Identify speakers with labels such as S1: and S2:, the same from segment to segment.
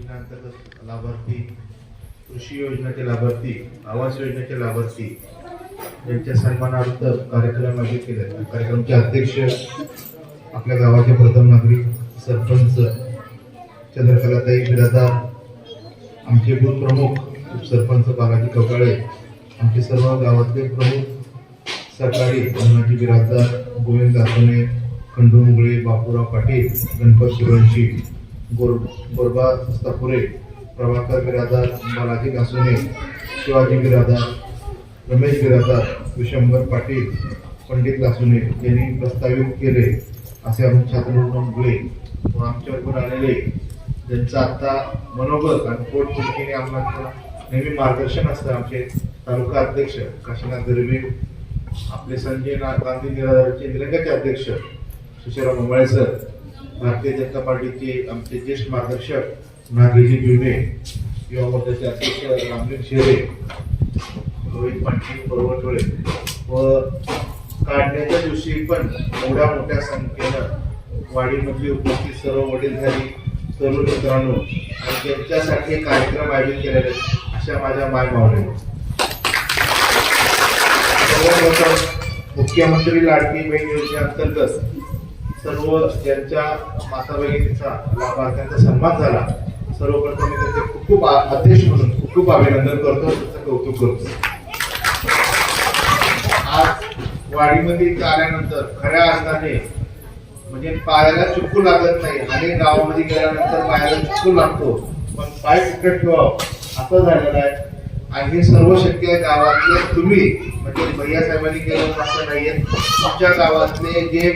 S1: योजनेअंतर्गत लाभार्थी कृषी योजनेचे लाभार्थी आवास योजनेचे लाभार्थी यांच्या सन्मानार्थ कार्यक्रम आयोजित केले आहेत. कार्यक्रमाचे अध्यक्ष आपल्या गावाचे प्रथम नागरिक सरपंच चंद्रकलाताई बिरादार आमचे बूथ प्रमुख उपसरपंच बालाजी कवकाळे आमचे सर्व गावातले प्रमुख सरकारी अन्नाजी बिराजदार गोविंद दासोने खंडू मुगळे बापूराव पाटील गणपत सुरवंशी गोर गोरबा सस्तापुरे प्रभाकर बिरादार बालाजी घासुने शिवाजी बिरादार रमेश बिरादार विशंभर पाटील पंडित लासुने यांनी प्रस्तावित केले. असे आम्ही छात्र मुगळे व आमच्यावर आलेले ज्यांचं आता मनोबल आणि पोटपुटकीने आम्हाला नेहमी मार्गदर्शन असतं. आमचे तालुका अध्यक्ष काशीनाथ गरबे आपले संजय नाथ गांधी निराधारचे निलंग्याचे अध्यक्ष सुशीलराव मंगळे सर भारतीय जनता पार्टीचे आमचे ज्येष्ठ मार्गदर्शक नागेजी बिवणे युवा मोर्चाचे अध्यक्ष रामलिंग शेरे रोहित पाटील परवटोळे व काढण्याच्या दिवशी पण एवढ्या मोठ्या संख्येनं वाडीमधली उपस्थित सर्व वडीलधारी तरुण मित्रांनो आणि त्यांच्यासाठी कार्यक्रम आयोजित केलेले अशा माझ्या माय भावने मुख्यमंत्री लाडकी बहीण योजनेअंतर्गत सर्व ज्यांच्या माता भगिनीचा लाभार्थ्यांचा सन्मान झाला सर्वप्रथम मी त्यांचे खूप खूप अध्यक्ष म्हणून खूप खूप अभिनंदन करतो त्याचं कौतुक करतो. आज वाडीमध्ये इथं आल्यानंतर खऱ्या अर्थाने म्हणजे पायाला चुकू लागत नाही अनेक गावामध्ये गेल्यानंतर पायाला चुकू लागतो. पण पाय कुठे ठेवावं असं झालेलं आहे. आणि हे सर्व शक्य आहे गावातले तुम्ही म्हणजे भैया साहेबांनी केलं असं नाहीये. तुमच्या गावातले जे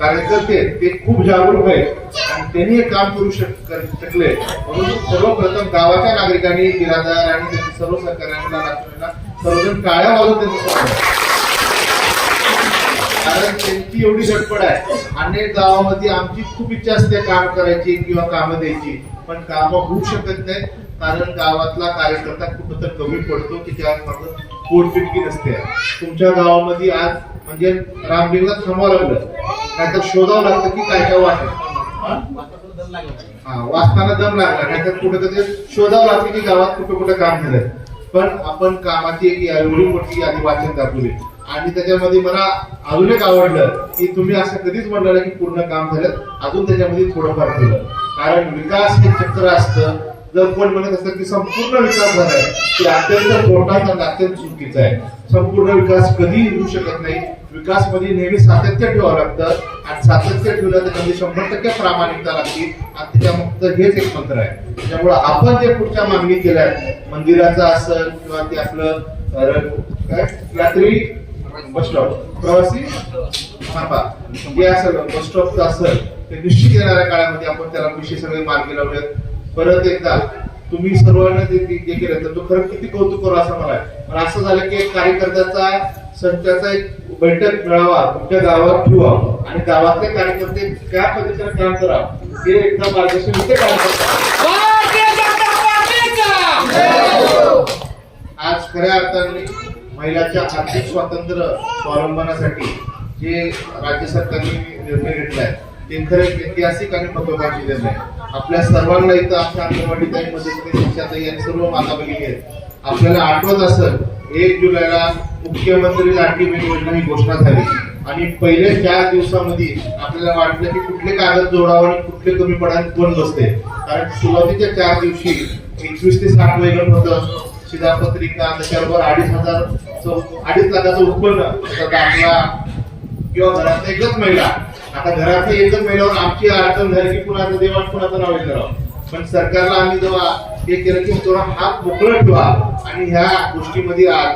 S1: कार्यकर्ते ते खूप जागरूक आहेत. आणि त्यांनी हे काम करू शकले. म्हणून सर्वप्रथम गावाच्या नागरिकांनी बिरादार आणि त्यांच्या सर्व सहकार्यांना सर्वजण काळ्या वाजवून त्यांचं कारण त्यांची एवढी झटपट आहे. अनेक गावामध्ये आमची खूप इच्छा असते काम करायची किंवा कामं द्यायची. पण कामं होऊ शकत नाही कारण गावातला कार्यकर्ता कुठं तर कमी पडतो की त्या पोटपिटकी नसते. तुमच्या गावामध्ये आज म्हणजे रामलिंगला थांबावं लागलं नाहीतर शोधावं लागतं की काय काय वाटेल. हा? वाचताना दम लागला. नाहीतर कुठं तरी शोधावं लागतं की गावात कुठं कुठं काम झालंय पण आपण कामाची एक एवढी मोठी यादी वाचन दाखवली. आणि त्याच्यामध्ये मला अजून एक आवडलं की तुम्ही असं कधीच म्हणलं की पूर्ण काम झालं अजून त्याच्यामध्ये थोडंफार केलं. कारण विकास हे चक्र असतं. जर कोण म्हणत असतं की संपूर्ण विकास झालाय ते अत्यंत मोठा आणि अत्यंत चुकीचा आहे. संपूर्ण विकास कधी होऊ शकत नाही. विकासमध्ये नेहमी सातत्य ठेवावं लागतं. आणि सातत्य ठेवलं त्याच्यामध्ये शंभर टक्के प्रामाणिकता लागते. आणि त्याच्यामुक्त हेच एक मंत्र आहे. त्यामुळे आपण जे पुढच्या मागणी केल्या मंदिराचं असेल किंवा ते आपलं अं, काय? Bus stop. प्रवासी? थांबा. जे असेल बस स्टॉपचं असेल ते निश्चित येणाऱ्या काळामध्ये आपण त्याला विशेष सगळे मार्गी लावलेत. परत एकदा तुम्ही सर्वांना जे जे केलं तर तो खरं किती कौतुक करू असं मला आहे. पण असं झालं की एक कार्यकर्त्याचा संचाचा एक बैठक मिळावा तुमच्या गावात ठेवा आणि गावातले कार्यकर्ते त्या पद्धतीने काम करा. हे एकदा मार्गदर्शन इथे काम करतात आज खऱ्या अर्थाने महिलाच्या आर्थिक स्वातंत्र्य स्वावलंबनासाठी जे राज्य सरकारने निर्णय घेतलाय ते खरे ऐतिहासिक आणि महत्वाकांक्षी निर्णय आहे. आपल्या सर्वांना इथं आमच्या अंगणवाडीताई मदतीने शिक्षाताई सर्व माता भगिनी आहेत. आपल्याला आठवत असेल एक जुलैला मुख्यमंत्री लाडकी बहीण योजना ही घोषणा झाली. आणि पहिल्या चार दिवसामध्ये आपल्याला वाटलं की कुठले कागद जोडावं आणि कुठले कमी पडायला कोण बसते कारण सुरुवातीच्या चार दिवशी एकवीस ते साठ वैगन होतं. शिधापत्रिका त्याच्याबरोबर अडीच हजार अडीच लाखाचं उत्पन्न दाखला किंवा घरातला एकच महिला. आता घरातल्या एकच महिलावर आमची अडचण झाली की कुणाचं देवाण कुणाचं नाव करावं पण सरकारला आम्ही जेव्हा हे केलं की थोडा हात मोकळा ठेवा. आणि ह्या गोष्टीमध्ये आज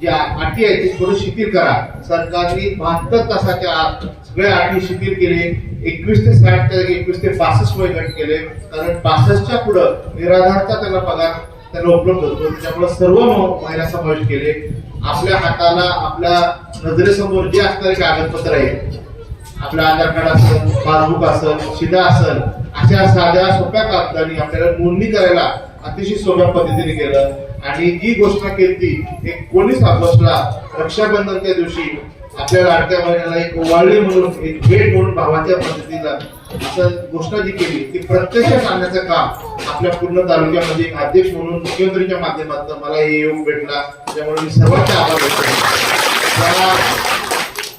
S1: ज्या अटी आहेत ते थोडं शिथिल करा. सरकारने बहात्तर तासाच्या आत सगळ्या अटी शिथिल केले. एकवीस ते साठ ते एकवीस ते पासष्ट वयोगट केले. कारण पासष्टच्या पुढं निराधारचा त्यांना पगार त्यांना उपलब्ध होतो. त्याच्यामुळे सर्व महिला समावेश केले. आपल्या हाताला आपल्या नजरेसमोर जे असणारे कागदपत्र आहेत आपलं आधार कार्ड असेल पासबुक असेल शिधा असेल अशा साध्या सोप्या कागदाने आपल्याला नोंदणी करायला अतिशय सोप्या पद्धतीने केलं. आणि जी घोषणा केली एक कोणीच ऑगस्टला रक्षाबंधनच्या दिवशी आपल्या लाडक्या बहिणीला एक ओवाळणी म्हणून एक भेट म्हणून भावाच्या पद्धतीला असं घोषणा जी केली ती प्रत्यक्षात आणण्याचं काम आपल्या पूर्ण तालुक्यामध्ये एक अध्यक्ष म्हणून मुख्यमंत्रीच्या माध्यमातून मला हे योग भेटला. त्यामुळे मी सर्वांचे आभार व्यक्त करतो.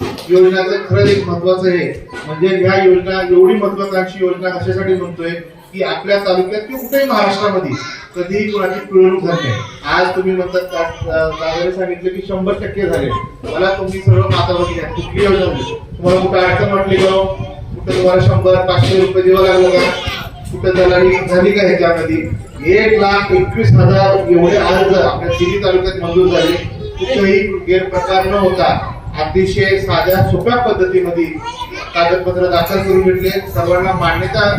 S1: योजनाचं खरंच एक महत्वाचं आहे म्हणजे ह्या योजना एवढी महत्वाकांक्षी योजना कशासाठी म्हणतोय की आपल्या तालुक्यात किंवा कुठेही महाराष्ट्रामध्ये कधीही कोणाची पिळवणूक झाली नाही. आज तुम्ही म्हणतात दादाने सांगितलं की शंभर टक्के झाले. मला तुम्ही सर्व माता बघितल्या कुठली योजना तुम्हाला कुठं अडचण वाटली का हो? कुठं तुम्हाला शंभर पाचशे रुपये द्यावं लागलं का? कुठं दलाली झाली का ह्याच्यामध्ये? एक लाख एकवीस हजार एवढे अर्ज आपल्या तिन्ही तालुक्यात मंजूर झाले. कुठेही गैरप्रकार न होता अतिशय साध्या सोप्या पद्धतीमध्ये कागदपत्र दाखल करून घेतले. सर्वांना मान्यता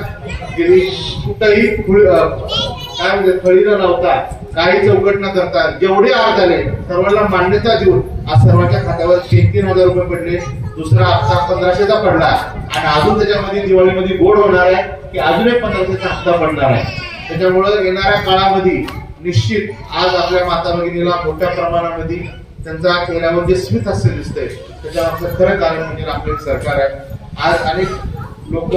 S1: दिली. कुठंही काय म्हणजे खळी न लावता काही चौकट न करता जेवढे अर्ज आले सर्वांना मान्यता देऊन आज सर्वांच्या खात्यावर तीन तीन हजार रुपये पडले. दुसरा हप्ता पंधराशेचा पडला. आणि अजून त्याच्यामध्ये दिवाळीमध्ये गोड होणार आहे की अजून एक पंधराशेचा हप्ता पडणार आहे. त्याच्यामुळं येणाऱ्या काळामध्ये निश्चित आज आपल्या माता भगिनीला मोठ्या प्रमाणामध्ये त्यांचा चेहऱ्यावर जे स्मित हास्य दिसतंय त्याच्यामागचं खरं कारण म्हणजे आपले सरकार आहे. आज अनेक लोक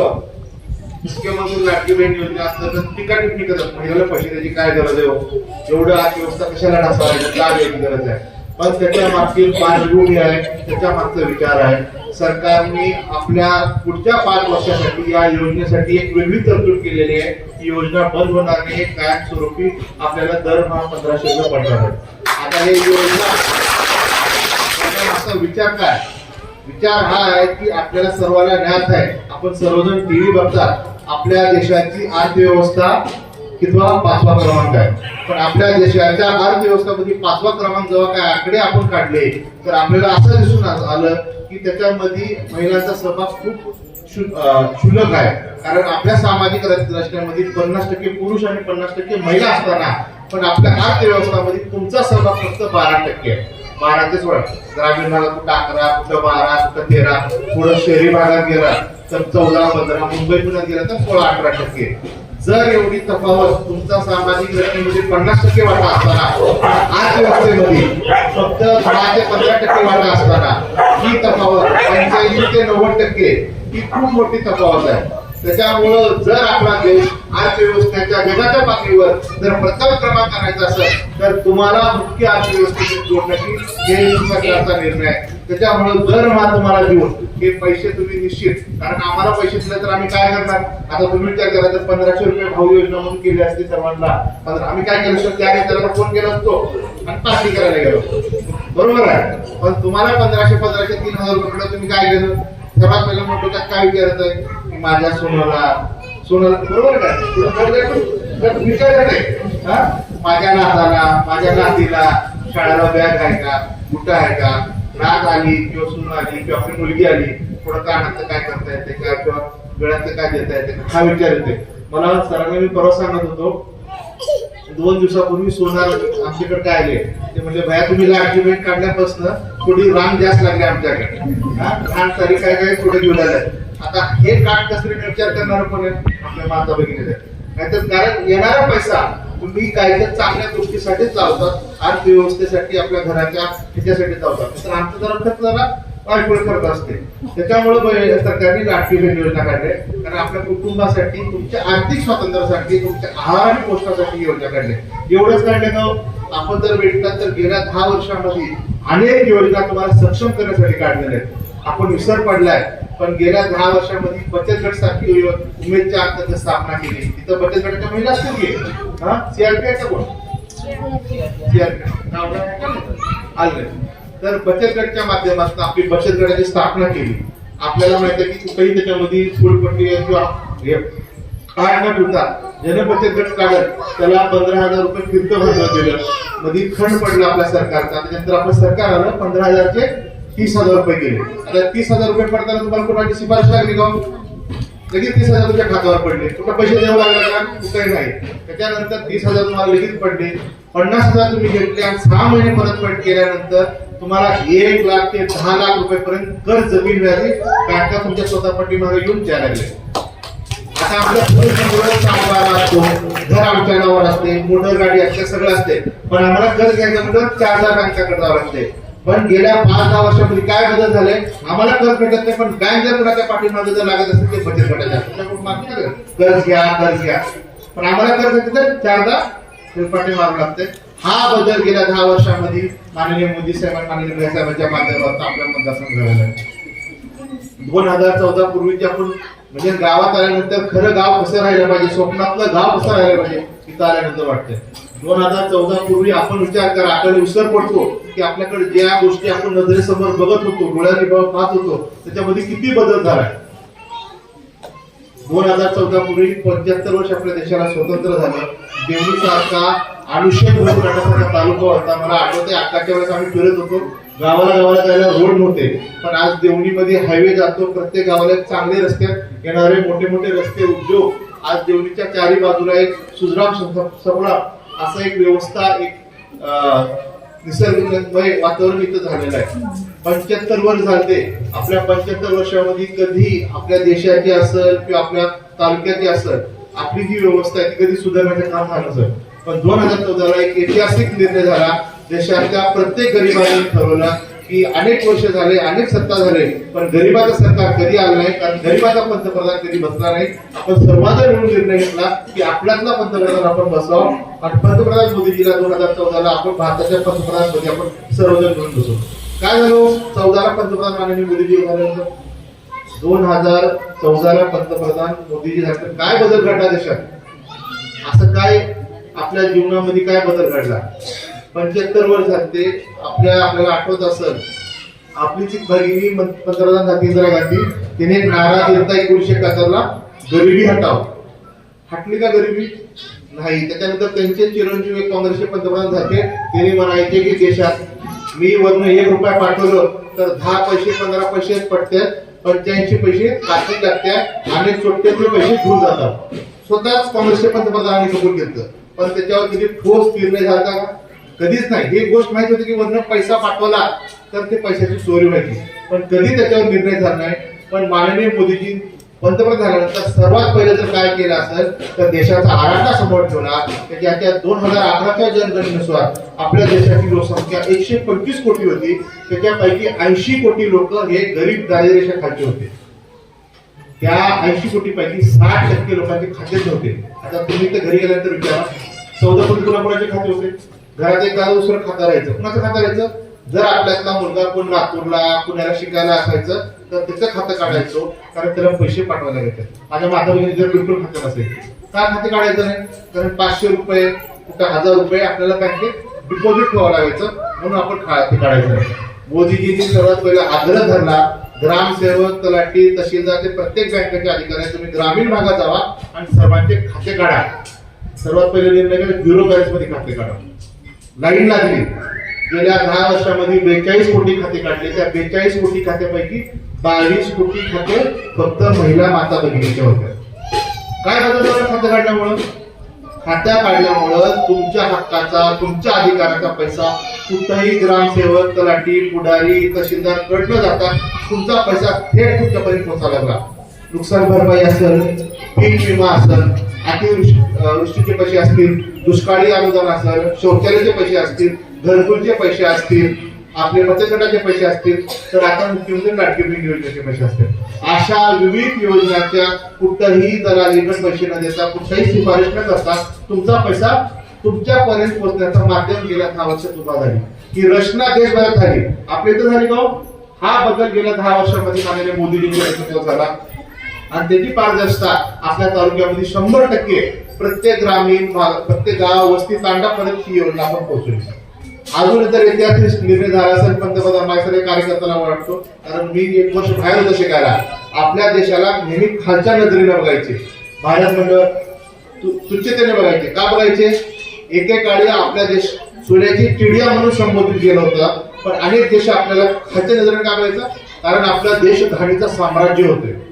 S1: मुख्यमंत्री लाडकी बहीण योजना अंतर्गत टीका टिप्पणी करतात. महिन्याला पैसे त्याची काय गरज आहे हो? एवढं एवढं अर्थव्यवस्था कशाला ढासवायची काय द्यायची गरज आहे? पण त्याच्या मागची पार्श्वभूमी आहे त्याच्या मागचा विचार आहे. सरकारने आपल्या पुढच्या पाच वर्षासाठी या योजनेसाठी एक वेगळी तरतूद केलेली आहे. ही योजना बंद होणार नाही कायमस्वरूपी आपल्याला दरमहा पंधराशे रुपये पडणार आहे. आता हे योजना त्याच्या विचार काय? विचार हा आहे की आपल्याला सर्वांना ज्ञात आहे. आपण सर्वजण टीव्ही बघतात. आपल्या देशाची अर्थव्यवस्था किंवा पाचवा क्रमांक आहे. पण आपल्या देशाच्या अर्थव्यवस्थामध्ये पाचवा क्रमांक जेव्हा काय आकडे आपण काढले तर आपल्याला असं दिसून आलं की त्याच्यामध्ये महिलांचा सहभाग खूप क्षुल्लक आहे. कारण आपल्या सामाजिक रचनेमध्ये पन्नास टक्के पुरुष आणि पन्नास टक्के महिला असताना पण आपल्या अर्थव्यवस्थामध्ये तुमचा सहभाग फक्त बारा टक्के आहे. बारा ते सोळा. ग्रामीण भागात कुठं अकरा कुठं बारा कुठं तेरा पुढं शहरी भागात गेला तर चौदा पंधरा मुंबई पुण्यात गेला तर सोळा अठरा टक्के. जर एवढी तफावत तुमचा सामाजिक रचनेमध्ये पन्नास टक्के वाटा असताना अर्थव्यवस्थेमध्ये फक्त दहा ते पंधरा टक्के वाटा असताना ही तफावत पंच्याऐंशी ते नव्वद टक्के ही खूप मोठी तफावत आहे. त्याच्यामुळं जर आपला देश अर्थव्यवस्थेच्या जगाच्या पातळीवर जर प्रथम क्रमांक आणायचा असेल तर तुम्हाला मुख्य अर्थव्यवस्थेशी जोडण्याची हे सरकारचा निर्णय आहे. त्याच्यामुळं दरमहा तुम्हाला देऊन हे पैसे तुम्ही निश्चित कारण आम्हाला पैसे दिले तर आम्ही काय करणार? आता तुम्ही विचार करा तर पंधराशे रुपये भाऊ योजना म्हणून केली असते सर्वांना पंधरा आम्ही काय केलं असतं त्या नेत्याला फोन केला असतो आणि पार्टी करायला गेलो बरोबर आहे? पण तुम्हाला पंधराशे पंधराशे तीन हजार रुपये तुम्ही काय केलं सर्वात पहिलं म्हणतो त्यात काय विचारत आहे? माझ्या सोनाला. सोनाला बरोबर का? तुला कळलं हा? माझ्या नाताला माझ्या नातीला शाळेला बॅग आहे का बुट आहे का नात आली किंवा सून आली किंवा आपली मुलगी आली. थोडं कानाचं काय करता येते का? किंवा गळ्याचं काय देता येते हा विचार येते मला सरांनी मी परवा सांगत होतो दोन दिवसापूर्वी सोनार आमच्याकडे काय आले? ते म्हणजे भया तुम्ही लाडकी बहीण काढल्यापासून थोडी रांग जास्त लागली आमच्याकडे. हा? तारीख काय काय थोडे घेऊन आले. आता हे काट कसरी विचार करणार कोण आहे? आपल्या माता भगिनीचे नाहीतर कारण येणारा पैसा तुम्ही काहीतरी तर चांगल्या गोष्टीसाठीच लावतात अर्थव्यवस्थेसाठी आपल्या घराच्या ह्याच्यासाठी लावतात तर आमचं जरा खर्च जरा वायफळ करत असते. त्याच्यामुळे सरकारने राष्ट्रीय योजना काढल्या कारण आपल्या कुटुंबासाठी तुमच्या आर्थिक स्वातंत्र्यासाठी तुमच्या आहार आणि पोषणासाठी योजना काढल्या एवढंच काढले ना आपण जर भेटतात तर गेल्या दहा वर्षामध्ये अनेक योजना तुम्हाला सक्षम करण्यासाठी काढलेल्या आहेत. आपण विसर पडलाय. पण गेल्या दहा वर्षामध्ये बचत गट सारखी उमेदच्या अंतर्गत स्थापना केली. तिथं बचत गटाच्या महिला असतील की हा? सीआरपीआयचा कोण? सीआरपीआय आलं तर बचत गटच्या माध्यमातून आपली बचत गटाची स्थापना केली. आपल्याला माहिती आहे की कुठेही त्याच्यामध्ये फुलपट्टी किंवा काय कार्ड न ठेवता ज्याने बचत गट काढत त्याला पंधरा हजार रुपये फिरतं भरलं दिलं मध्ये खंड पडला आपल्या सरकारचा. त्याच्यानंतर आपलं सरकार आलं पंधरा हजारचे तीस हजार रुपये गेले. आता तीस हजार रुपये पडताना तुम्हाला कोणाची शिफारस लागली का हो? लगेच तीस हजार तुमच्या खात्यावर पडले. कुठं पैसे द्यावं लागले का? कुठेही नाही. त्याच्यानंतर तीस हजार तुम्हाला लगेच पडले. पन्नास हजार तुम्ही घेतले आणि सहा महिने परतफेड केल्यानंतर तुम्हाला एक लाख ते दहा लाख रुपयेपर्यंत कर जमीन मिळाली बँका तुमच्या स्वतः पाठीमागे येऊन द्यायला लागले आता आपल्या असतो घर आमच्या नावावर असते. मोटर गाडी असते. सगळं असते. पण आम्हाला कर्ज घ्यायचं म्हणजे चार हजार बँकाकडे जावं लागते. पण गेल्या पाच दहा वर्षामध्ये काय बदल झाले? आम्हाला कर्ज भेटत नाही पण बँक जर कुणाच्या पाठीमागे जर लागत असेल ते बचत गटाच्या. तुमच्याकडून कर्ज घ्या कर्ज घ्या. पण आम्हाला कर्ज घेतलं तर चारदा पाठी मारावं लागते. हा बदल गेल्या दहा वर्षामध्ये माननीय मोदी साहेब माननीय मोदी साहेबांच्या माध्यमातून आपल्या मतदारसंघ झालेला आहे. दोन हजार चौदा पूर्वीचे आपण म्हणजे गावात आल्यानंतर खरं गाव कसं राहिलं पाहिजे स्वप्नातलं गाव कसं राहिलं पाहिजे तिथं आल्यानंतर वाटतंय. दोन हजार चौदा पूर्वी आपण विचार करा आपल्याला विसर पडतो की आपल्याकडे ज्या गोष्टी आपण नजरेसमोर बघत होतो डोळ्याने पाहत होतो त्याच्यामध्ये किती बदल झालाय दोन हजार चौदा पूर्वी पंच्याहत्तर वर्ष आपल्या देशाला स्वतंत्र झालं. देवणी सारखा अनुषेध तालुका होता. मला आठवते अक्काच्या वेळेस आम्ही फिरत होतो. गावाला गावाला जायला रोड नव्हते. पण आज देवणीमध्ये हायवे जातो. प्रत्येक गावाला चांगले रस्ते येणारे मोठे मोठे रस्ते उद्योग. आज देवणीच्या चारी बाजूला एक सुजराम सम- असं एक व्यवस्था एक निसर्गमय वातावरण इथं झालेलं आहे. पंच्याहत्तर वर्ष झाले. आपल्या पंच्याहत्तर वर्षामध्ये कधी आपल्या देशाची असेल किंवा आपल्या तालुक्याची असेल आपली जी व्यवस्था आहे ती कधी सुधारण्याचं काम झालं नसेल. पण दोन हजार चौदाला एक ऐतिहासिक निर्णय झाला. देशातल्या प्रत्येक गरिबांनी ठरवला की अनेक वर्ष झाले अनेक सत्ता झाले पण गरिबाचा सरकार कधी आलं नाही कारण गरिबाचा पंतप्रधान कधी बसला नाही. आपण सर्वांचा मिळून निर्णय घेतला की आपल्यातला पंतप्रधान आपण बसावं आणि पंतप्रधान मोदीजीला दोन हजार चौदाला आपण भारताच्या पंतप्रधान म्हणजे आपण सर्वजण मिळून बसू. काय झालं? चौदाला पंतप्रधान माननीय मोदीजी झाल्यानंतर दोन हजार चौदाला पंतप्रधान मोदीजी झाल्यानंतर काय बदल घडला देशात? असं काय आपल्या जीवनामध्ये काय बदल घडला? पंच्याहत्तर वर्ष झाले आपल्या आपल्याला आठवत असेल. आपलीच जी भगिनी पंतप्रधान झाली इंदिरा गांधी तिने नारा दिलता एकोणीशे एकाहत्तरला गरिबी हटाव हटली का गरिबी? नाही. त्याच्यानंतर त्यांचे चिरंजीव एक काँग्रेसचे पंतप्रधान झाले. त्यांनी म्हणायचे की देशात मी वरून एक रुपया पाठवलं तर दहा पैसे पंधरा पैसे पडतात. पंच्याऐंशी पैसे काटी लागतात आणि छोटे पैसे घेऊन जातात. स्वतःच काँग्रेसचे पंतप्रधानांनी कबूल घेतलं. पण त्याच्यावर किती ठोस निर्णय झाला का? कधीच नाही. हे गोष्ट माहिती होती की वरनं पैसा पाठवला तर ते पैशाची चोरी व्हायची. पण कधी त्याच्यावर निर्णय झाला नाही. पण माननीय मोदीजी पंतप्रधान झाल्यानंतर सर्वात पहिले जर काय केलं असेल तर देशाचा आराखडा समोर ठेवला त्याच्या त्या दोन हजार अकराच्या जनगणनेनुसार आपल्या देशाची लोकसंख्या एकशे पंचवीस कोटी होती त्याच्यापैकी ऐंशी कोटी लोक हे गरीब दारिद्र्य खालचे होते. त्या ऐंशी कोटी पैकी साठ टक्के लोकांचे खातेच होते आता तुम्ही तर घरी गेल्यानंतर विचारा चौदा कोटी कोणाकोणाचे खाते होते? घरात एखादं गाव दुसरं खातं राहायचं. कुणाचं खातं राहायचं? जर आपल्यातला मुलगा कोण नागपूरला पुण्याला शिकायला असायचं तर त्याचं खातं काढायचो कारण त्याला पैसे पाठवायला येतात माझ्या माता बहिणी जर बिलकुल खातं नसेल. का खाते काढायचं नाही? कारण पाचशे रुपये कुठं हजार रुपये आपल्याला बँकेत डिपॉझिट ठेवावं लागायचं म्हणून आपण खाते काढायचं नाही. मोदीजींनी सर्वात पहिला आग्रह धरला ग्रामसेवक तलाठी तहसीलदार ते प्रत्येक बँकेचे अधिकारी तुम्ही ग्रामीण भागात जावा आणि सर्वांचे खाते काढा. सर्वात पहिले निर्णय केला झिरो बॅलन्समध्ये खाते काढा. लाईन लागली. गेल्या दहा वर्षामध्ये बेचाळीस कोटी खाते काढले. त्या बेचाळीस कोटी खात्यापैकी बावीस कोटी खाते फक्त महिला माता भगिनीच्या होत्या काय झालं खातं काढल्यामुळं? खात्या काढल्यामुळं तुमच्या हक्काचा तुमच्या अधिकाराचा पैसा कुठंही ग्रामसेवक तलाठी पुढारी तहसीलदार कडलं जाता तुमचा पैसा थेट तुमच्यापर्यंत पोहोचायला लागला. नुकसान भरपाई असेल पीक विमा असेल अतिवृष्टीचे पैसे असतील दुष्काळी अनुदान असेल शौचालयाचे पैसे असतील घरकुलचे पैसे असतील आपले मतगटाचे पैसे असतील तर आता मुख्यमंत्री लाडकी योजनेचे पैसे असतील. अशा विविध योजनाच्या कुठंही दलालीकडे पैसे न देता कुठलाही शिफारस न करता तुमचा पैसा तुमच्यापर्यंत पोहोचण्याचं माध्यम गेल्या दहा वर्षात उभा झाली. ही रचना देशभरात झाली. आपल्या इथं झाली का हो? हा? बदल गेल्या दहा वर्षामध्ये माननीय मोदीजींच्या झाला. आणि त्याची पारदर्शकता आपल्या तालुक्यामध्ये शंभर टक्के प्रत्येक ग्रामीण भाग प्रत्येक गाव वस्ती तांडापर्यंत ही योजना आपण पोहोचवली. अजून जर ऐतिहासिक निर्णय झाला असेल पंतप्रधान माझ्या कार्यकर्त्याला वाटतो. कारण मी एक वर्ष बाहेर होतो शिकायला. आपल्या देशाला नेहमी खालच्या नजरेने बघायचे. भारत मंडळ तु- तुच्छतेने बघायचे. का बघायचे? एकेकाळी आपला देश सूर्याची चिडिया म्हणून संबोधित गेला होता. पण अनेक देश आपल्याला खालच्या नजरेने का बघायचा? कारण आपला देश घाणीचा साम्राज्य होते.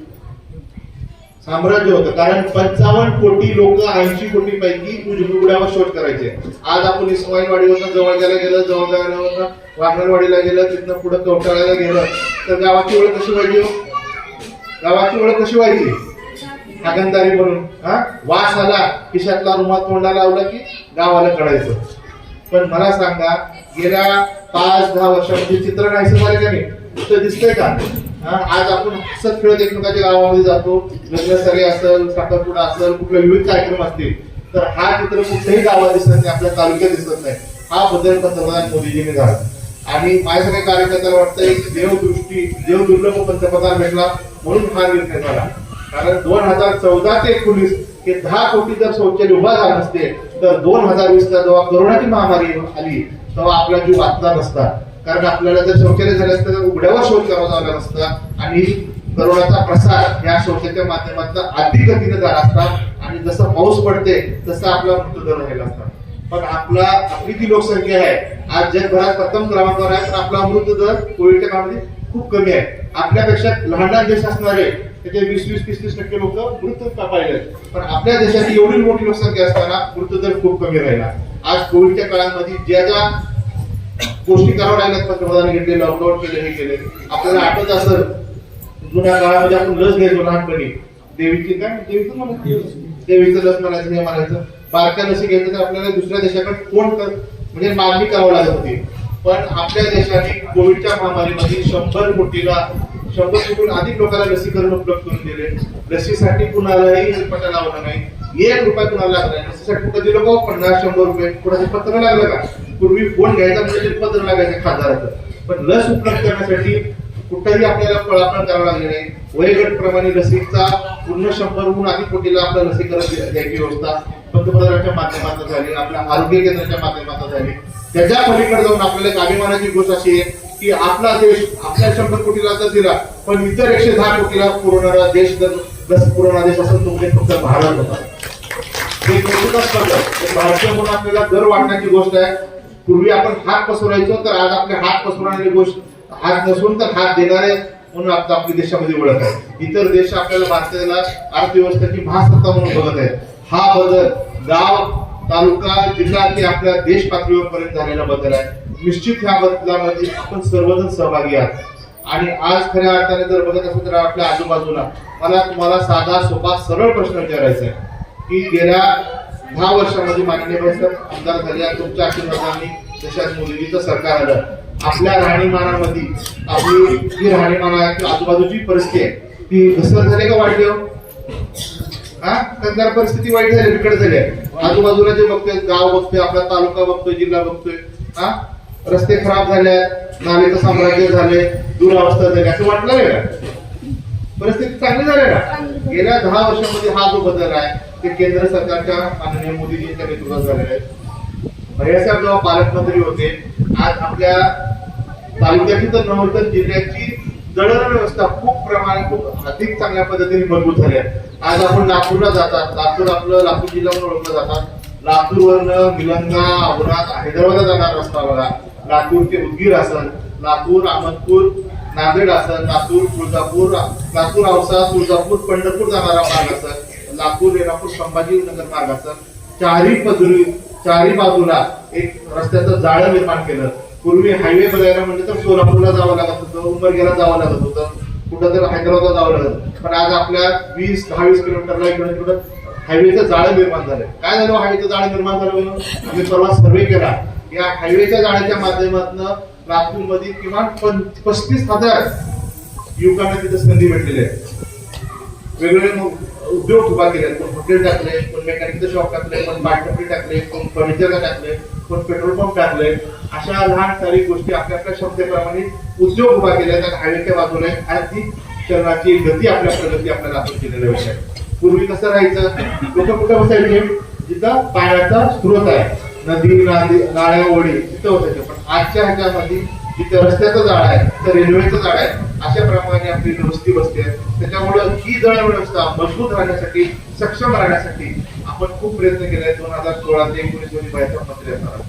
S1: साम्राज्य होतं. कारण पंचावन्न कोटी लोक ऐंशी कोटी पैकी उघड्यावर शोध करायचे. आज आपण इस्माईलवाडीवरनं जवळ गेला गेलं जवळ जायला वांगणवाडीला गेलं तिथनं पुढे कवटाळ्याला गेलं. तर गावाची ओळख कशी व्हायची हो? गावाची ओळख कशी व्हायची? हागंदारी म्हणून हा? वास आला खिशातला रुमाल तोंडाला लावला की गावाला कळायचं पण मला सांगा गेल्या पाच दहा वर्षामध्ये चित्र नाही झालं का नाही? दिसतंय का? आज आपण हसत खेळत एकमेकाच्या गावामध्ये जातो. लग्न सगळे असेल साखरपुडा असेल कुठले विविध कार्यक्रम असतील तर हा चित्र कुठल्याही गावात दिसत नाही आपल्या तालुक्यात दिसत नाही. हा बदल पंतप्रधान मोदीजीने झाला. आणि माझ्या सगळ्या कार्यकर्त्याला वाटतंय एक देवदृष्टी देव दुर्लभ पंतप्रधान भेटला म्हणून हा निर्णय झाला. कारण दोन हजार चौदा ते एकोणीस हे दहा कोटी जर शौचालय उभा झाला नसते तर दोन हजार वीसला जेव्हा कोरोनाची महामारी आली तेव्हा आपला जीव वाचला नसता. कारण आपल्याला जर शौचालय झालं असतं तर उघड्यावर शौच करावा लागला नसता आणि करोनाचा प्रसार या शौचाच्या माध्यमातून अधिक गतीने झाला असता. आणि जसं पाऊस पडते तसा आपला मृत्यूदर राहिला असता. पण आपला आपली जी लोकसंख्या आहे आज जगभरात प्रथम क्रमांकावर आहे तर आपला मृत्यूदर कोविडच्या काळामध्ये खूप कमी आहे. आपल्यापेक्षा लहान लहान देश असणारे त्याचे वीस वीस तीस तीस टक्के लोक मृत्यू पाहिले? पण आपल्या देशाची एवढी मोठी लोकसंख्या असताना मृत्यूदर खूप कमी राहिला. आज कोविडच्या काळामध्ये ज्या ज्या गोष्टी कराव्या लागतात पंतप्रधान घेतले लॉकडाऊन केले हे केले. आपल्याला आठवत असं जुन्या काळामध्ये आपण लस घ्यायचो लहानपणी. देवीची काय? देवीचं म्हणायचं देवीचं लस म्हणायचं हे म्हणायचं. बारक्या लसी घ्यायचं तर आपल्याला दुसऱ्या देशाकडे फोन कर म्हणजे मागणी करावी लागत होती. पण आपल्या देशाने कोविडच्या महामारीमध्ये शंभर कोटीला शंभर कोटीहून अधिक लोकांना लसीकरण उपलब्ध करून दिले. लसीसाठी कुणालाही हेलपटा लावला नाही. एक रुपया कुणाला लागला नाही. लसीसाठी कुठं दिलं का पन्नास शंभर रुपये? कुणाचं पत्र लागलं का? पूर्वी फोन घ्यायचा म्हणजे ते पत्र लागायचं खासदाराचं. पण लस उपलब्ध करण्यासाठी कुठंही आपल्याला फळापण करावं लागले नाही वयगट प्रमाणे लसीचा पूर्ण शंभरहून अधिक कोटीला आपलं लसीकरण द्यायची व्यवस्था पंतप्रधानांच्या माध्यमातून झाली आपल्या आरोग्य केंद्राच्या माध्यमातून झाली. त्याच्या पलीकडे जाऊन आपल्याला एक अभिमानाची गोष्ट अशी आहे की आपला देश आपल्या शंभर कोटीला तर दिला पण इतर एकशे दहा कोटीला पुरवणारा देश जर लस पुरवणारा देश असेल तो म्हणजे फक्त भारत होता. हे भारतीय म्हणून आपल्याला दर वाटण्याची गोष्ट आहे. पूर्वी आपण हात पसरवायचो तर आज आपले हात पसरवणारी गोष्ट हात नसून तर हात देणारे म्हणून आता आपल्या देशामध्ये ओळख आहे. इतर देश आपल्याला भारताला अर्थव्यवस्थेची महासत्ता म्हणून बघत आहेत. हा बदल गाव तालुका जिल्हा ते आपल्या देश पातळीवरपर्यंत झालेला बदल आहे. निश्चित ह्या बदलामध्ये आपण सर्वजण सहभागी आहात. आणि आज खऱ्या अर्थाने जर बघत असेल तर आपल्या आजूबाजूला मला तुम्हाला साधा सोपा सरळ प्रश्न विचारायचा आहे. की गेल्या दहा वर्षामध्ये माननीय साहेब आमदार झाल्या तुमच्या आशीर्वादाने देशात मुलगीचं सरकार आलं. आपल्या राहणीमानामध्ये आपली जी राहणीमान आहे आजूबाजूची परिस्थिती आहे ती घसर झाली का वाढली हो? हा? तर परिस्थिती वाईट झाली बिकट झाली आहे. आजूबाजूला जे बघतोय गाव बघतोय आपला तालुका बघतोय जिल्हा बघतोय हा? रस्ते खराब झाले नालेचं साम्राज्य झाले दुरावस्था झाली असं वाटलं नाही का? परिस्थिती चांगली झाली ना? गेल्या दहा वर्षामध्ये हा जो बदल आहे ते केंद्र सरकारच्या माननीय मोदीजींच्या नेतृत्वात झालेला आहे. भैयासाहेब जेव्हा पालकमंत्री होते आज आपल्या तालुक्याची तर नव्हे तर जिल्ह्याची दळण व्यवस्था खूप प्रमाणात खूप अधिक चांगल्या पद्धतीने मजबूत झाली आहे. आज आपण नागपूरला जातात. लातूर आपलं लातूर जिल्हा म्हणून ओळखलं जातात. लातूरवरनं निलंगा औराद हैदराबादला जाणार रस्ता बघा. लातूर ते उदगीर असेल लातूर अहमदपूर नांदेड असं लातूर तुळजापूर लातूर औसा तुळजापूर पंढरपूर जाणारा मार्ग असेल लातूर रेणापूर संभाजीनगर मार्ग असेल चारही पदरी चारही बाजूला एक रस्त्याचं जाळं निर्माण केलं. पूर्वी हायवे बघायला म्हणजे तर सोलापूरला जावं लागत होतं उंबरगेला जावं लागत होतं कुठं तर हैदराबादला जावं लागत पण आज आपल्या वीस दहा वीस किलोमीटरला इकडे तिकडं हायवेचं जाळं निर्माण झालं काय झालं? हायवेचं जाळं निर्माण झालं म्हणून? आम्ही परवा सर्वे केला. या हायवेच्या जाळ्याच्या माध्यमातून लातूरमध्ये किमान पस्तीस हजार युवकांना तिथे संधी भेटलेली आहे. वेगवेगळे मग उद्योग उभा केले कोण हॉटेल टाकले कोण मेकॅनिकचं शॉप टाकले कोण बाटकपी टाकले कोण फर्निचरला टाकले कोण पेट्रोल पंप टाकले. अशा लहान सारी गोष्टी आपल्या आपल्या क्षमतेप्रमाणे उद्योग उभा केले आहेत. हायवेच्या बाजूला आणि ती चलनाची गती आपल्या प्रगती आपल्याला आपण केलेल्या विषय पूर्वी कसं राहायचं? लोक कुठं बसायचे? जिथं पाण्याचा स्रोत आहे. नदी नाळ्या ओढी तिथं बसायचे. आजच्या ह्याच्यामध्ये जिथं रस्त्याचं जाळ आहे तर रेल्वेचं जाळ आहे अशा प्रमाणे आपली वस्ती बसते. त्याच्यामुळं ही जळ व्यवस्था मजबूत राहण्यासाठी सक्षम राहण्यासाठी आपण खूप प्रयत्न केले दोन हजार सोळा ते एकोणीसमध्ये बाहेरचा मंत्री असणार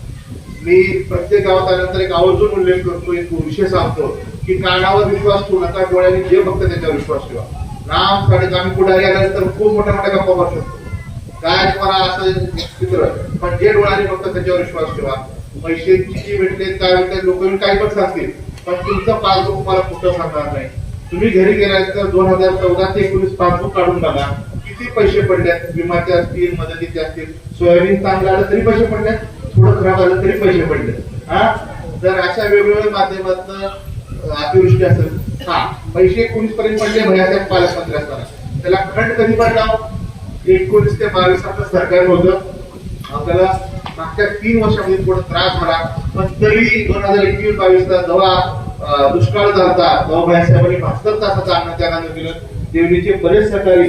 S1: मी प्रत्येक गावात आल्यानंतर एक आवर्जून उल्लेख करतो एक विषय सांगतो की कानावर विश्वास ठेवू नका डोळ्याने जे बघतं त्याच्यावर विश्वास ठेवा. राम साडे आम्ही पुढारी आल्यानंतर खूप मोठ्या मोठ्या गप्पा करू शकतो काय तुम्हाला असं चित्र पण जे डोळ्याने फक्त त्याच्यावर विश्वास ठेवा. पैसे किती भेटले काय भेटले लोक काही पण सांगतील. पण तुमचं पासबुक तुम्हाला कुठं सांगणार नाही. तुम्ही घरी गेल्यानंतर दोन हजार चौदा ते एकोणीस पासबुक काढून बघा. किती पैसे पडले विमाचे असतील मदतीचे असतील. सोयाबीन चांगलं आलं तरी पैसे पडले थोडं खराब झालं तरी पैसे पडले हा? जर अशा वेगवेगळ्या माध्यमातून अतिवृष्टी असेल हा पैसे एकोणीस पर्यंत पडले भयाच्या पालकमंत्री असताना त्याला खंड कधी पडला? एकोणीस ते बावीस आपलं सरकार होतं आपल्याला मागच्या तीन वर्षामध्ये थोडा त्रास झाला पण तरी दोन हजार एकवीस बावीस ला जेव्हा दुष्काळ झाला तेव्हा भयासाहेबांनी बहात्तर तासाचं अन्न त्यागानं केलं देवणीचे बरेच सहकारी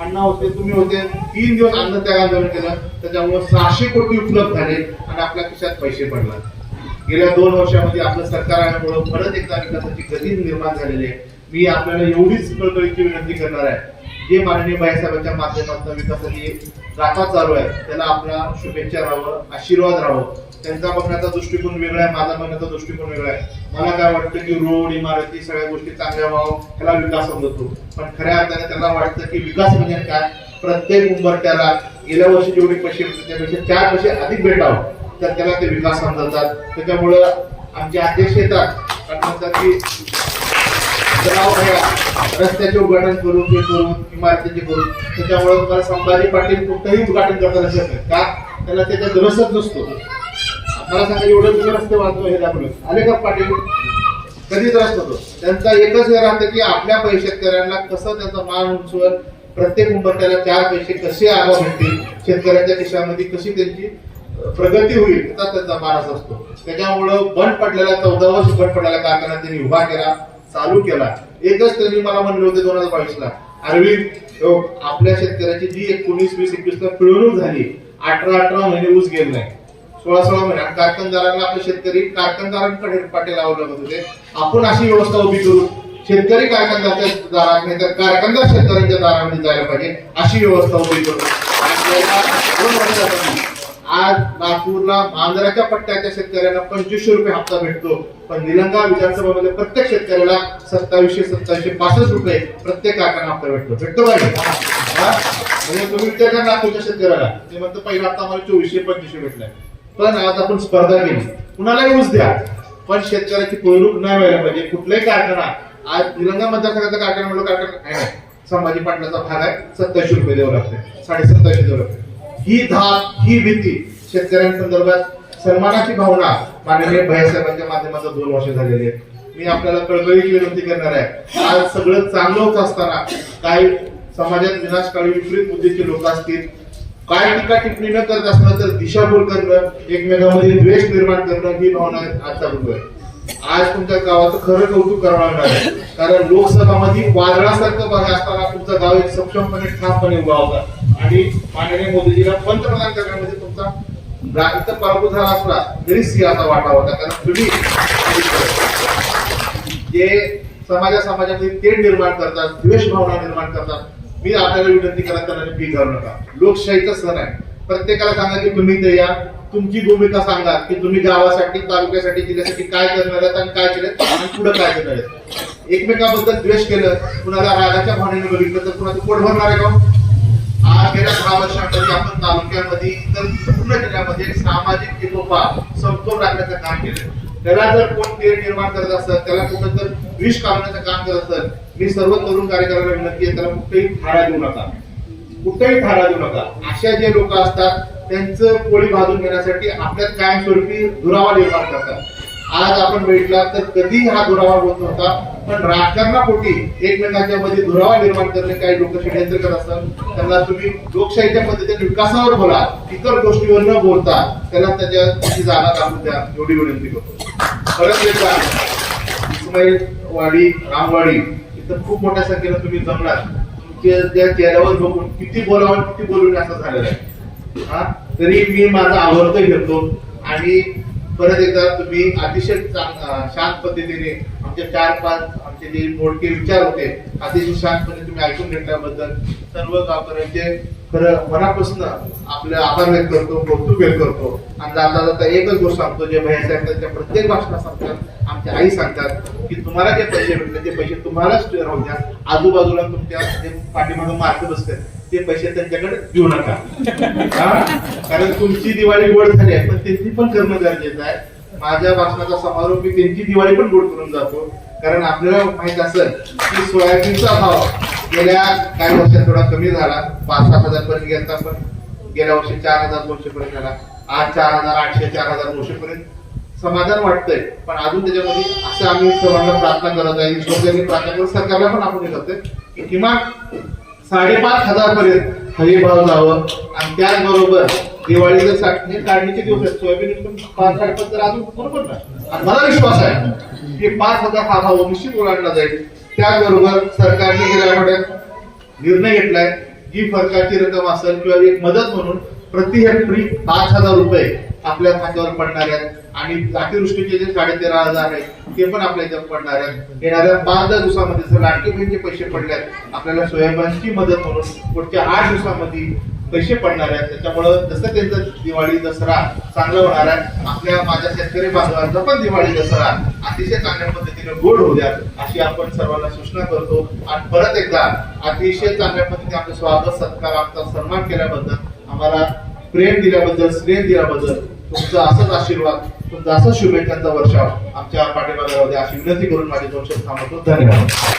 S1: अण्णा होते तुम्ही होते तीन दिवस अन्न त्यागांदोलन केलं. त्याच्यामुळे सहाशे कोटी उपलब्ध झाले आणि आपल्या खिशात पैसे पडला. गेल्या दोन वर्षामध्ये आपलं सरकार आल्यामुळे परत एकदा विकासाची गती निर्माण झालेली आहे. मी आपल्याला एवढीच कळकळीची विनंती करणार आहे. जे माननीय बाईसाहेबांच्या माध्यमातून विकासाची गाथा चालू आहे त्याला आपला शुभेच्छा राहावं आशीर्वाद राहावं. त्यांचा बघण्याचा दृष्टिकोन वेगळा आहे माझा बघण्याचा दृष्टिकोन वेगळा आहे. मला काय वाटतं की रोड इमारती सगळ्या गोष्टी चांगल्या व्हावं त्याला विकास समजतो. पण खऱ्या अर्थाने त्याला वाटतं की विकास म्हणजे काय? प्रत्येक उंबरट्याला गेल्या वर्षी जेवढे पैसे होते त्यापेक्षा चार पैसे अधिक भेटावं. तर त्याला ते विकास समजतात. त्याच्यामुळं आमचे अध्यक्ष येतात कारण म्हणतात की गाव भया, रस्त्याचे उद्घाटन करून हे करून इमारतीचे करून त्याच्यामुळे तुम्हाला संभाजी पाटील कुठंही उद्घाटन करता नसत नाही. का? त्याला त्याच्यात रसच नसतो. मला सांगा एवढं तुम्ही रस्ते वाचतो हे दाखवलं. आले का पाटील? कधीच रस होतो त्यांचा एकच हे राहतं की आपल्या शेतकऱ्यांना कसं त्याचा मान उंचवर प्रत्येक उंबरट्याला चार पैसे कसे आवा भेटतील शेतकऱ्यांच्या खिशामध्ये कशी त्यांची प्रगती होईल त्याचा त्यांचा मानस असतो. त्याच्यामुळं बंद पडलेला चौदा वर्ष बंद पडलेला कारखाना त्यांनी उभा केला. चालू केला. एकच त्यांनी मला म्हणले होते दोन हजार बावीस ला अरविंद हो, आपल्या शेतकऱ्याची जी एकोणीस वीस एकवीस ला पिळवणूक झाली अठरा अठरा महिने ऊस गेले नाही. सोळा सोळा महिने कारखानदारांना आपले शेतकरी कारखानदारांकडे पाठी लावून लागत होते. आपण अशी व्यवस्था उभी करू. शेतकरी कारखानदाराच्या दारात नाही तर कारखानदार शेतकऱ्यांच्या दारामध्ये जायला पाहिजे. अशी व्यवस्था उभी करू. आज नागपूरला मांजराच्या पट्ट्याच्या शेतकऱ्यांना पंचवीसशे रुपये हप्ता भेटतो. पण निलंगा विधानसभामध्ये प्रत्येक शेतकऱ्याला सत्तावीसशे सत्तावीसशे पासष्ट रुपये प्रत्येक काकांना हप्ता भेटतो. भेटतो का म्हणजे तुम्ही विचार करा नागपूरच्या शेतकऱ्याला. ते म्हणतो पहिला हप्ता आम्हाला चोवीसशे पंचवीसशे भेटलाय. पण आज आपण स्पर्धा केली. कुणालाही ऊस द्या. पण शेतकऱ्याची पिळवणूक नाही व्हायला पाहिजे. कुठलाही कारखाना. आज निलंगा मतदारसंघाचा कारखाना म्हणलं कारखाना संभाजी पाटलाचा भाग आहे. सत्तावीसशे रुपये द्यावं लागते. साडे सत्तावीसशे द्यावं लागते. ही धाक ही भीती शेतकऱ्यांसंदर्भात सन्मानाची भावना माननीय भैयासाहेबांच्या माध्यमातून दोन वर्ष झालेली आहे. मी आपल्याला कळकळीची विनंती करणार आहे. आज सगळं चांगलं होत असताना काही समाजात विनाशकाळी विपरीत बुद्धीचे लोक असतील काय टीका टिप्पणी न करत असणार तर दिशाभूल करणं एकमेकांमध्ये द्वेष निर्माण करणं ही भावना आज चालू आहे. आज तुमच्या गावाचं खरं कौतुक करावं लागणार आहे. कारण लोकसभामध्ये वादळासारखं बघा असताना तुमचं गाव एक सक्षमपणे ठामपणे उभा होता. आणि माननीय मोदीजीला पंतप्रधान करण्यामध्ये तुमचा ब्रांत पराभूत झाला असला तरी सिंहाचा वाटा होता. कारण तुम्ही जे समाजा समाजामध्ये तेल निर्माण करतात द्वेष भावना निर्माण करतात मी आपल्याला विनंती करा त्यांना पीक घालू नका. लोकशाहीचा सण आहे. प्रत्येकाला सांगा की तुम्ही ते या तुमची भूमिका सांगा की तुम्ही गावासाठी तालुक्यासाठी जिल्ह्यासाठी काय करणार आहेत आणि काय केलं आणि पुढे काय करणार आहेत. एकमेकाबद्दल द्वेष केलं कुणाला रागाच्या भावनेने बघितलं तर कुणाचं पोट भरणार आहे का हो? गेल्या दहा वर्षांमध्ये आपण तालुक्यामध्ये तर पूर्ण जिल्ह्यामध्ये सामाजिक एकोपा समतोल राखण्याचं काम केलं. त्याला जर कोण तेढ निर्माण करत असतात त्याला कुठं तर विष काढण्याचं काम करत असत मी सर्व तरुण कार्यकर्त्यांना विनंती आहे त्याला कुठेही थारा देऊ नका. कुठेही थारा देऊ नका. अशा जे लोक असतात त्यांचं पोळी भाजून घेण्यासाठी आपल्यात कायमस्वरूपी दुरावा निर्माण करतात. आज आपण भेटला तर कधी हा दुरावा होत नव्हता. पण राजकारणापोटी एकमेकांच्या मध्ये दुरावा निर्माण करणे काही लोक षडयंत्र करत असतात. त्यांना तुम्ही लोकशाहीच्या पद्धतीने विकासावर बोला. इतर गोष्टीवर न बोलता त्याला त्याच्या त्याची जागा दाखवून द्या. एवढी विनंती करतो. परत एकदा इस्माईल वाडी रामवाडी इथं खूप मोठ्या संख्येनं तुम्ही जमलात. तुमच्या त्या चेहऱ्यावर बघून किती बोलावं किती बोलून असं झालेलं आहे. हा? तरी मी माझा आवर्त घेतो. आणि परत एकदा तुम्ही अतिशय चांग- शांत पद्धतीने आमचे चार पाच आमचे जे मोडके विचार होते अतिशय शांतपणे तुम्ही ऐकून घेतल्याबद्दल सर्व गावकऱ्यांचे खरं मनापासून आपले आभार व्यक्त करतो कौतुक व्यक्त करतो. आणि जाता जाता एकच गोष्ट सांगतो जे भैया सांगतात त्या प्रत्येक भाषणात सांगतात आमच्या आई सांगतात की तुम्हाला जे पैसे भेटले ते पैसे तुम्हालाच राहू द्या. आजूबाजूला तुमच्या जे पाठीमागं मार्ग बसतात ते पैसे त्यांच्याकडे देऊ नका. हा? कारण तुमची दिवाळी गोड झाली आहे पण त्यांची पण करणं गरजेचं आहे. माझ्या भाषणाचा समारोप मी त्यांची दिवाळी पण गोड करून जातो. कारण आपल्याला माहीत असेल की सोयाबीनचा भाव गेल्या काही वर्षात थोडा कमी झाला. पाच सात हजार पर्यंत गेला पण गेल्या वर्षी चार हजार दोनशे पर्यंत झाला. आज चार हजार आठशे चार हजार दोनशे पर्यंत. समाधान वाटतंय पण अजून त्याच्यामध्ये असं आम्ही सर्वांना प्रार्थना करत आहे. प्रार्थना करत सरकारला पण आपण हे करतोय. की किमान साडेपाच हजार पर्यंत हरिभाव जावं. आणि त्याचबरोबर दिवाळीचं सा- काढणीचे दिवस आहेत. सोयाबीन पण पाच साडेपाच तर अजून बरोबर ना आणि मला विश्वास आहे की पाच हजार हा भाव निश्चित ओलांडला जाईल. त्याचबरोबर सरकारने गेल्या आठवड्यात निर्णय घेतलाय. जी फरकाची रक्कम असेल किंवा एक मदत म्हणून प्रति हेक्टरी पाच हजार रुपये आपल्या खात्यावर पडणार आहेत. आणि अतिवृष्टीचे जे साडे तेरा हजार आहेत ते पण आपल्या इथं पडणार आहेत. येणाऱ्या पाच दहा दिवसामध्ये जर लाडके बहिणीचे पैसे आहेत आपल्याला सोयाबीनची मदत म्हणून पुढच्या आठ दिवसामध्ये पैसे पडणार आहेत. त्याच्यामुळं जसं त्यांचं दिवाळी दसरा चांगला होणार आहे आपल्या माझ्या शेतकरी बांधवांचा पण दिवाळी दसरा अतिशय चांगल्या पद्धतीने गोड होऊ द्या अशी आपण सर्वांना सूचना करतो. आणि परत एकदा अतिशय चांगल्या पद्धतीने आपलं स्वागत सत्कार आमचा सन्मान केल्याबद्दल आम्हाला प्रेम दिल्याबद्दल स्नेह दिल्याबद्दल तुमचा असंच आशीर्वाद तुमचा असंच शुभेच्छांचा वर्षाव आमच्या पाठीमागे अशी विनंती करून माझे दोन शब्द थांबवतो. धन्यवाद.